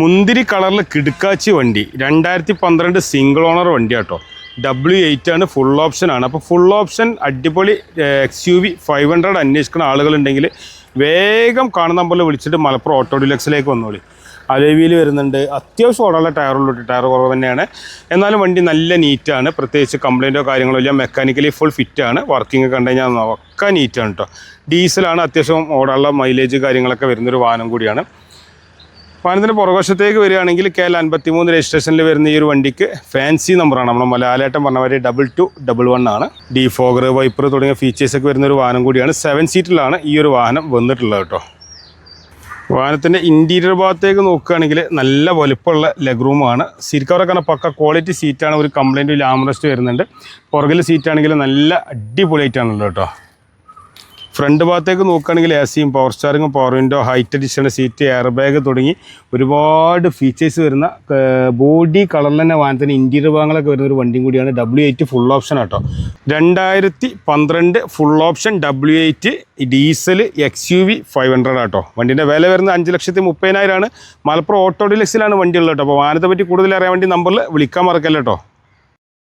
മുന്തിരി കളറിൽ കിടുക്കാച്ചി വണ്ടി. രണ്ടായിരത്തി പന്ത്രണ്ട് സിംഗിൾ ഓണർ വണ്ടി കേട്ടോ ഡബ്ല്യു എയ്റ്റ് ആണ് ഫുൾ ഓപ്ഷൻ ആണ്. അപ്പോൾ ഫുൾ ഓപ്ഷൻ അടിപൊളി X U V five hundred അന്വേഷിക്കുന്ന ആളുകളുണ്ടെങ്കിൽ വേഗം കാണുന്ന പോലെ വിളിച്ചിട്ട് മലപ്പുറം ഓട്ടോ ഡിലക്സിലേക്ക് വന്നോളി. അലവിയിൽ വരുന്നുണ്ട്. അത്യാവശ്യം ഓടാനുള്ള ടയറുള്ളൂ ടയർ കുറവ് തന്നെയാണ്. എന്നാലും വണ്ടി നല്ല നീറ്റാണ് പ്രത്യേകിച്ച് കംപ്ലയിന്റോ കാര്യങ്ങളോ ഇല്ല. മെക്കാനിക്കലി ഫുൾ ഫിറ്റാണ് വർക്കിംഗ് കണ്ടു കഴിഞ്ഞാൽ ഒക്കെ നീറ്റാണ് കേട്ടോ ഡീസലാണ് അത്യാവശ്യം ഓടാനുള്ള മൈലേജ് കാര്യങ്ങളൊക്കെ വരുന്നൊരു വാഹനം കൂടിയാണ്. വാഹനത്തിന്റെ പുറകുവശത്തേക്ക് വരികയാണെങ്കിൽ കെ എൽ അൻപത്തി മൂന്ന് രജിസ്ട്രേഷനിൽ വരുന്ന ഈ ഒരു വണ്ടിക്ക് ഫാൻസി നമ്പറാണ് നമ്മൾ മലയാളേട്ടം പറഞ്ഞ മാതിരി ഡബിൾ ടു ഡബിൾ വൺ ആണ്. ഡി ഫോഗർ വൈപ്പർ തുടങ്ങിയ ഫീച്ചേഴ്സൊക്കെ വരുന്ന ഒരു വാഹനം കൂടിയാണ്. സെവൻ സീറ്റിലാണ് ഈ ഒരു വാഹനം വന്നിട്ടുള്ളത് കേട്ടോ. വാഹനത്തിന്റെ ഇന്റീരിയർ ഭാഗത്തേക്ക് നോക്കുകയാണെങ്കിൽ നല്ല വലുപ്പമുള്ള ലെഗ് റൂമാണ് സീറ്റ് കവറൊക്കെ ആണ്. പക്ക ക്വാളിറ്റി സീറ്റാണ് ഒരു കംപ്ലൈന്റ് ലാമറസ്റ്റ് വരുന്നുണ്ട്. പുറകിൽ സീറ്റാണെങ്കിൽ നല്ല അടിപൊളിയായിട്ടാണല്ലോ കേട്ടോ. ഫ്രണ്ട് ഭാഗത്തേക്ക് നോക്കുകയാണെങ്കിൽ എ സിയും power സ്റ്റാറിങ്ങും power window height additional seat air bag തുടങ്ങി ഒരുപാട് ഫീച്ചേഴ്സ് വരുന്ന ബോഡി കളറിൽ തന്നെ വാഹനത്തിന് ഇന്റീരിയർ ഭാഗങ്ങളൊക്കെ വരുന്ന ഒരു വണ്ടിയും കൂടിയാണ് W eight full option auto. രണ്ടായിരത്തി പന്ത്രണ്ട് full option W eight diesel X U V five hundred auto. വണ്ടിന്റെ വില വരുന്നത് അഞ്ച് ലക്ഷത്തി മുപ്പതിനായിരമാണ് മലപ്പുറം ഓട്ടോ ഡിലക്സിലാണ് വണ്ടി ഉള്ളത് കേട്ടോ. അപ്പോൾ വാഹനത്തെ പറ്റി കൂടുതൽ അറിയാൻ വേണ്ടി നമ്പറിൽ വിളിക്കാൻ മറക്കല്ലോ